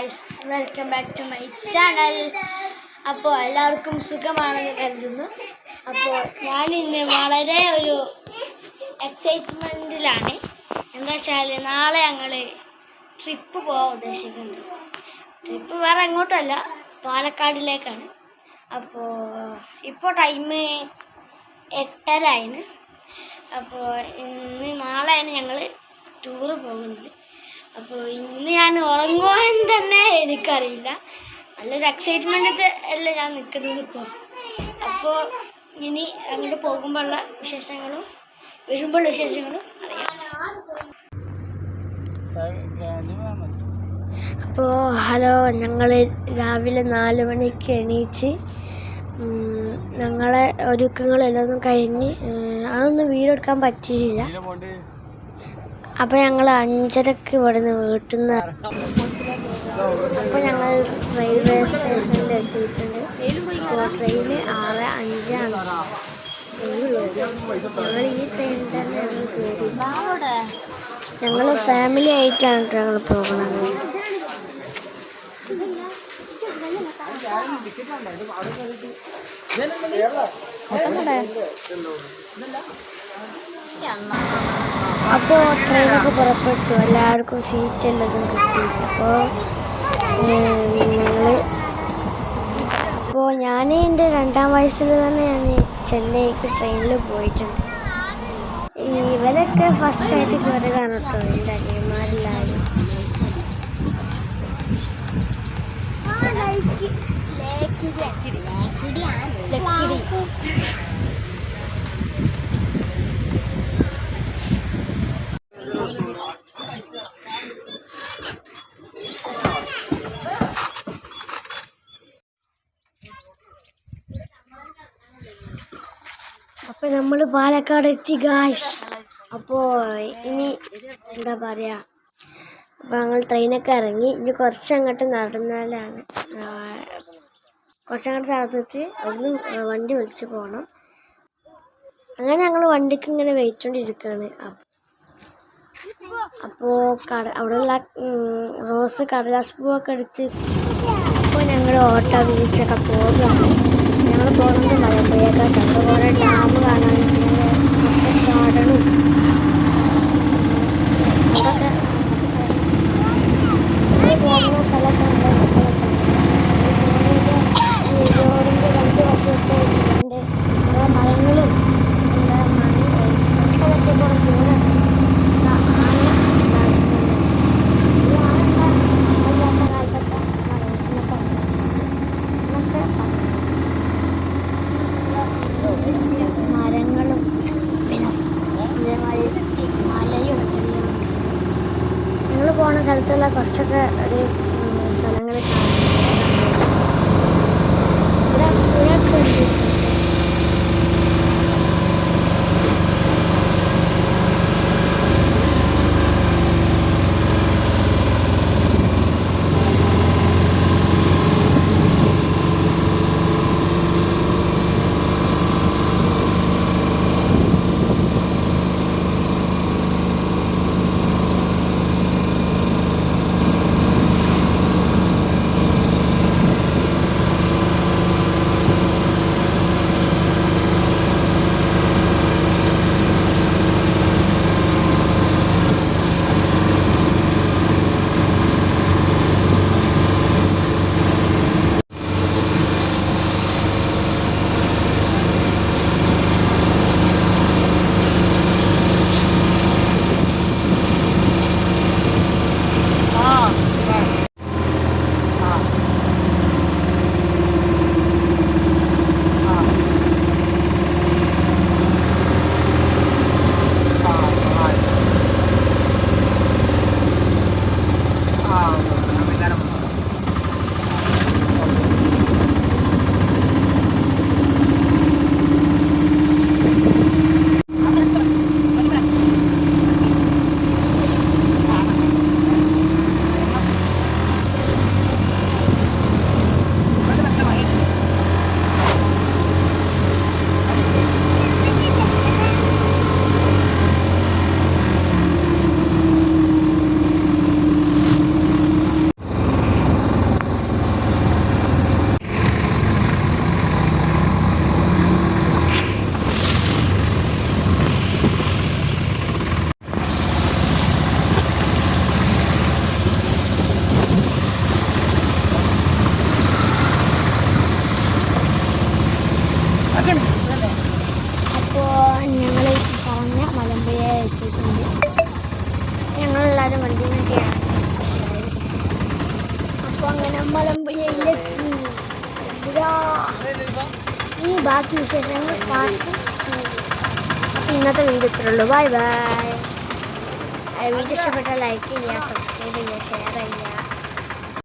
Guys welcome back to my channel അപ്പോൾ എല്ലാവർക്കും സുഖമാണെന്ന് കരുതുന്നു. അപ്പോൾ ഞാൻ ഇന്ന് വളരെ ഒരു എക്സൈറ്റ്മെന്റിലാണ് എന്താ വെച്ചാൽ നാളെ ഞങ്ങൾ ട്രിപ്പ് പോകാൻ ഉദ്ദേശിക്കുന്നത് ട്രിപ്പ് വേറെ എങ്ങോട്ടല്ല പാലക്കാടിലേക്കാണ്. അപ്പോൾ ഇപ്പോൾ ടൈം എട്ടരായിന് അപ്പോൾ ഇന്ന് നാളെയാണ് ഞങ്ങൾ ടൂറ് പോകുന്നത്. അപ്പോൾ ഇന്ന് ഞാൻ ഉറങ്ങുവാൻ തന്നെ എനിക്കറിയില്ല. നല്ലൊരു എക്സൈറ്റ്മെന്റ് അല്ല ഞാൻ നിൽക്കുന്നത് ഇപ്പോൾ അപ്പോൾ ഇനി അങ്ങോട്ട് പോകുമ്പോഴുള്ള വിശേഷങ്ങളും വരുമ്പോഴുള്ള വിശേഷങ്ങളും അറിയാം. അപ്പോൾ ഹലോ ഞങ്ങൾ രാവിലെ നാല് മണിക്ക് എണീച്ച് ഞങ്ങളെ ഒരുക്കങ്ങളെല്ലാം കഴിഞ്ഞ് അതൊന്നും വീടെടുക്കാൻ പറ്റിയില്ല. അപ്പോൾ ഞങ്ങൾ അഞ്ചരക്ക് ഇവിടുന്ന് വീട്ടിൽ നിന്ന് അപ്പോൾ ഞങ്ങൾ റെയിൽവേ സ്റ്റേഷനിൽ എത്തിയിട്ടുണ്ട്. അപ്പോൾ ട്രെയിന് ആറ് അഞ്ചാണ് ഞങ്ങൾ ഈ ട്രെയിനിൽ തന്നെ ഞങ്ങൾ കയറി. ഞങ്ങൾ ഫാമിലി ആയിട്ടാണ് ഞങ്ങൾ പോകുന്നത്. അപ്പോൾ ട്രെയിനൊക്കെ പുറപ്പെട്ടു. എല്ലാവർക്കും സീറ്റ് എല്ലാതും കിട്ടി. അപ്പോൾ ഞങ്ങൾ അപ്പോൾ ഞാൻ എന്റെ രണ്ടാം വയസ്സിൽ തന്നെ ഞാൻ ചെന്നൈക്ക് ട്രെയിനിൽ പോയിട്ടുണ്ട്. ഇവരൊക്കെ ഫസ്റ്റ് ആയിട്ട് കയറിയതാണ് കേട്ടോ എന്റെ അനിയന്മാരെല്ലാവരും അപ്പോൾ നമ്മൾ പാലക്കാട് എത്തി ഗായ്സ് അപ്പോൾ ഇനി എന്താ പറയുക അപ്പോൾ ഞങ്ങൾ ട്രെയിനൊക്കെ ഇറങ്ങി. ഇനി കുറച്ചങ്ങോട്ട് നടന്നാലാണ് കുറച്ചങ്ങോട്ട് നടന്നിട്ട് അവിടുന്ന് വണ്ടി വിളിച്ച് പോകണം അങ്ങനെ ഞങ്ങൾ വണ്ടിക്ക് ഇങ്ങനെ വെയിറ്റ് കൊണ്ടിരിക്കുകയാണ് അപ്പോൾ കട അവിടെയുള്ള റോസ് കടലാസ് പൂവൊക്കെ എടുത്ത് അപ്പോൾ ഞങ്ങൾ ഓട്ടോ വിളിച്ചൊക്കെ പോകുകയാണ് ഞങ്ങൾ പോകുന്നത് മലമ്പുഴക്കാട്ടാണ് അവിടെ കുറേ ഡാം കാണാൻ കുറച്ചൊക്കെ ഒരു സ്ഥലങ്ങൾ ഇവിടെ ബാക്കി വിശേഷങ്ങൾ പാർട്ട് അപ്പോൾ ഇന്നത്തെ വീഡിയോ ഇത്രയുള്ളൂ ബൈ ബൈ. വീഡിയോ ഇഷ്ടപ്പെട്ടാൽ ലൈക്ക് ചെയ്യുക സബ്സ്ക്രൈബ് ചെയ്യുക ഷെയർ ചെയ്യുക.